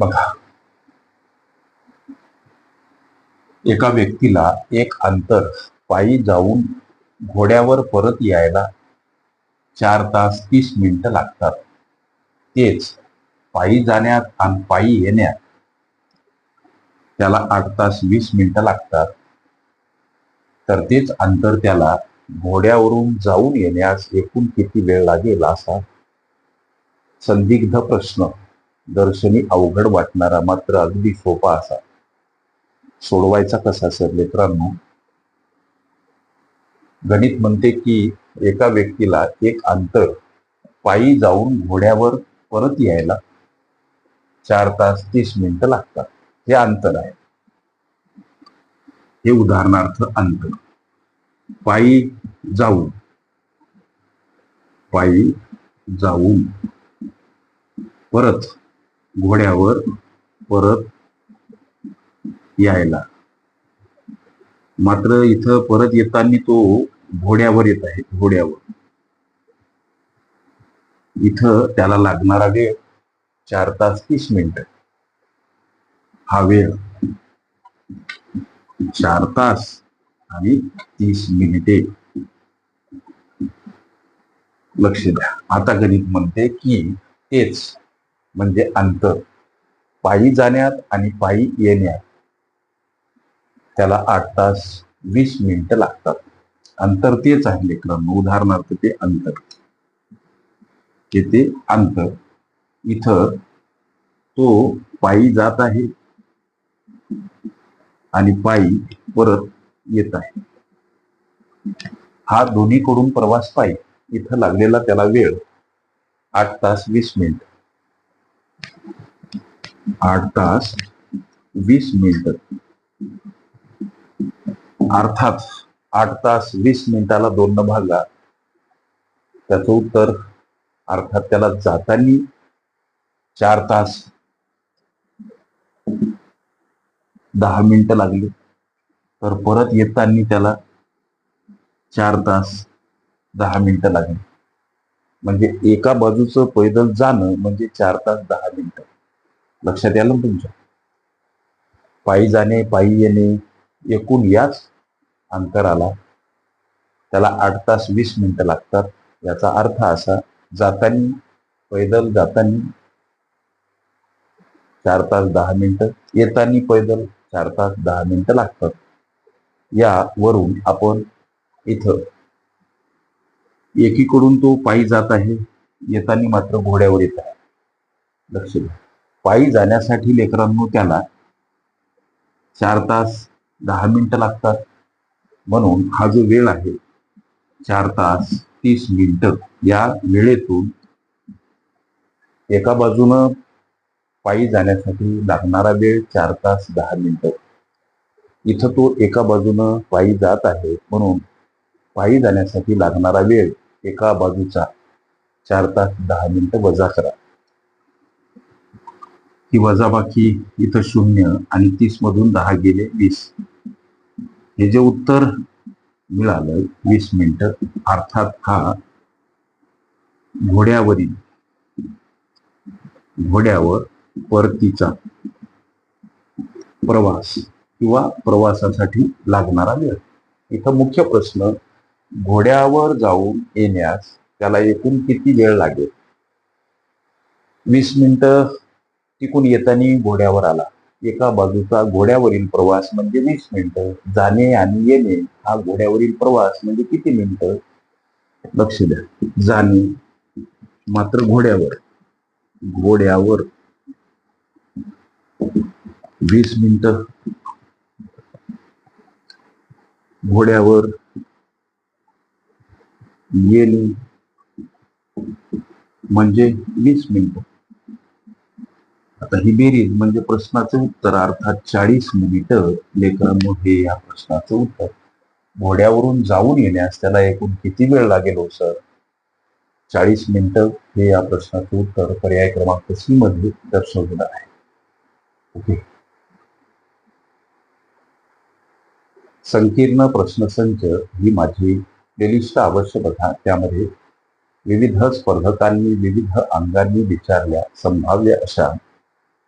बघा. एका व्यक्तीला एक अंतर पायी जाऊन घोड्यावर परत यायला चार तास तीस मिनिटं लागतात. तेच पायी जाण्यात आणि पायी येण्यात त्याला आठ तास वीस मिनिटं लागतात. तर तेच अंतर त्याला घोड्यावरून जाऊन येण्यास एकूण किती वेळ लागेल असा संदिग्ध प्रश्न. दर्शनी अवघड वाटणारा मात्र अगदी सोपा असा. सोडवायचा कसा सर मित्रांनो गणित म्हणते की एका व्यक्तीला एक अंतर पायी जाऊन घोड्यावर परत यायला चार तास तीस मिनिटं लागतात. हे अंतर आहे. हे उदाहरणार्थ अंतर. पायी जाऊन पायी जाऊन परत घोड्यावर परत यायला. मात्र इथं परत येताना तो घोड्यावर येत आहे घोड्यावर. इथं त्याला लागणारा वेळ चार तास तीस मिनिट. हा वेळ चार तास आणि तीस मिनिटे. लक्ष द्या. आता गणित म्हणते की तेच. म्हणजे अंतर. पायी जाण्यात आणि पायी येण्यात. त्याला आठ तास वीस मिनिटं लागतात. अंतर तेच आहे लेकरांनो. उदाहरणार्थ ते अंतर. की ते अंतर. इथं तो पायी जात आहे. आणि पायी परत येत आहे. हा दोन्हीकडून प्रवास पायी. इथं लागलेला त्याला वेळ. आठ तास वीस मिनिट. आठ तास वीस मिनिट. अर्थात आठ तास वीस मिनिटाला दोन भागा. त्याचं उत्तर अर्थात त्याला जातानी चार तास. दहा मिनिटं लागली. तर परत येताना त्याला चार तास दहा मिनिटं लागली. म्हणजे एका बाजूचं पैदल जाणं म्हणजे चार तास दहा मिनिटं. लक्षात यालं ना तुमच्या? पायी जाणे पायी येणे एकूण याच अंतराला त्याला आठ तास वीस मिनिटं लागतात. याचा अर्थ असा जाताना पैदल जाताना चार तास दहा मिनिटं येताना पैदल चार तास दहा मिनिटं लागतात. यावरून आपण इथं एकीकडून तो पायी जात आहे येताना मात्र घोड्यावर येत आहे. लक्ष द्या. पायी जाण्यासाठी लेकरांनो त्याला चार तास दहा मिनिटं लागतात. म्हणून हा जो वेळ आहे चार तास तीस मिनिटं या वेळेतून एका बाजूनं पायी जाण्यासाठी लागणारा वेळ चार तास दहा मिनिटं. इथं तो एका बाजूनं पायी जात आहे. म्हणून पायी जाण्यासाठी लागणारा वेळ एका बाजूचा चार तास दहा मिनिटं वजा करा. ही वजाबाकी इथं शून्य आणि तीस मधून दहा गेले वीस. हे जे उत्तर मिळालं वीस मिनिट अर्थात हा घोड्यावरील घोड्यावर परतीचा प्रवास किंवा प्रवासासाठी लागणारा वेळ. इथं मुख्य प्रश्न घोड्यावर जाऊन येण्यास त्याला एकूण किती वेळ लागेल? वीस मिनिटं तिकून येताना घोड्यावर आला. एका बाजूचा घोड्यावरील प्रवास म्हणजे वीस मिनिटं. जाणे आणि येणे हा घोड्यावरील प्रवास म्हणजे किती मिनिटं? लक्ष द्या. जाणे मात्र घोड्यावर. घोड्यावर. वीस मिनिटं. घोड्यावर. येणे. म्हणजे वीस मिनिटं. आता ही बेरीज म्हणजे प्रश्नाचं उत्तर अर्थात चाळीस मिनिटं लेकरांनो हे या प्रश्नाचं उत्तर. घोड्यावरून जाऊन येण्यास त्याला एकूण किती वेळ लागेल हो सर? चाळीस मिनिटं हे या प्रश्नाचं उत्तर पर्याय क्रमांक सी मध्ये दर्शवलेलं आहे. ओके. संकीर्ण प्रश्नसंच ही माझी प्लेलिस्ट आवश्यकता. त्यामध्ये विविध स्पर्धकांनी विविध अंगांनी विचारल्या संभाव्य अशा